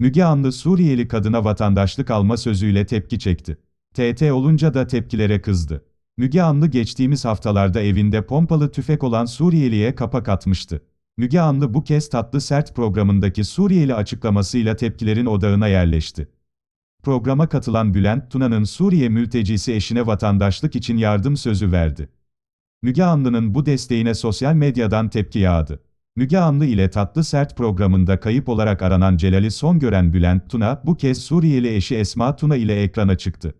Müge Anlı Suriyeli kadına vatandaşlık alma sözüyle tepki çekti. TT olunca da tepkilere kızdı. Müge Anlı geçtiğimiz haftalarda evinde pompalı tüfek olan Suriyeliye kapak atmıştı. Müge Anlı bu kez Tatlı Sert programındaki Suriyeli açıklamasıyla tepkilerin odağına yerleşti. Programa katılan Bülent Tuna'nın Suriye mültecisi eşine vatandaşlık için yardım sözü verdi. Müge Anlı'nın bu desteğine sosyal medyadan tepki yağdı. Müge Anlı ile Tatlı Sert programında kayıp olarak aranan Celal'i son gören Bülent Tuna, bu kez Suriyeli eşi Esma Tuna ile ekrana çıktı.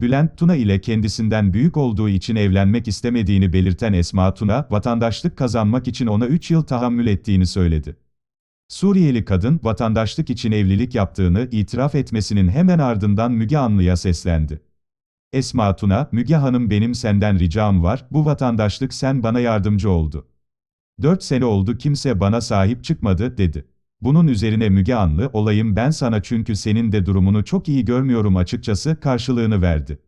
Bülent Tuna ile kendisinden büyük olduğu için evlenmek istemediğini belirten Esma Tuna, vatandaşlık kazanmak için ona 3 yıl tahammül ettiğini söyledi. Suriyeli kadın, vatandaşlık için evlilik yaptığını itiraf etmesinin hemen ardından Müge Anlı'ya seslendi. Esma Tuna, Müge Hanım benim senden ricam var, bu vatandaşlık sen bana yardımcı oldu. 4 sene oldu kimse bana sahip çıkmadı, dedi. Bunun üzerine Müge Anlı, olayım ben sana çünkü senin de durumunu çok iyi görmüyorum açıkçası, karşılığını verdi.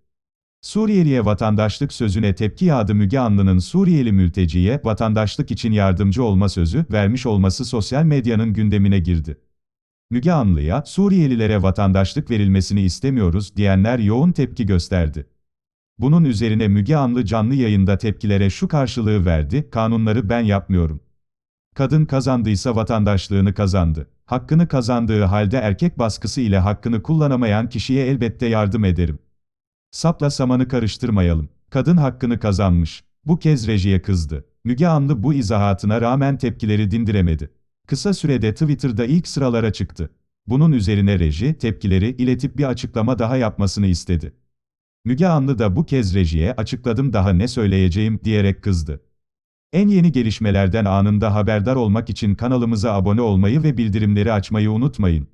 Suriyeliye vatandaşlık sözüne tepki yağdı Müge Anlı'nın Suriyeli mülteciye vatandaşlık için yardımcı olma sözü vermiş olması sosyal medyanın gündemine girdi. Müge Anlı'ya Suriyelilere vatandaşlık verilmesini istemiyoruz diyenler yoğun tepki gösterdi. Bunun üzerine Müge Anlı canlı yayında tepkilere şu karşılığı verdi, kanunları ben yapmıyorum. Kadın kazandıysa vatandaşlığını kazandı. Hakkını kazandığı halde erkek baskısı ile hakkını kullanamayan kişiye elbette yardım ederim. Sapla samanı karıştırmayalım. Kadın hakkını kazanmış. Bu kez rejiye kızdı. Müge Anlı bu izahatına rağmen tepkileri dindiremedi. Kısa sürede Twitter'da ilk sıralara çıktı. Bunun üzerine reji, tepkileri iletip bir açıklama daha yapmasını istedi. Müge Anlı da bu kez rejiye açıkladım daha ne söyleyeceğim diyerek kızdı. En yeni gelişmelerden anında haberdar olmak için kanalımıza abone olmayı ve bildirimleri açmayı unutmayın.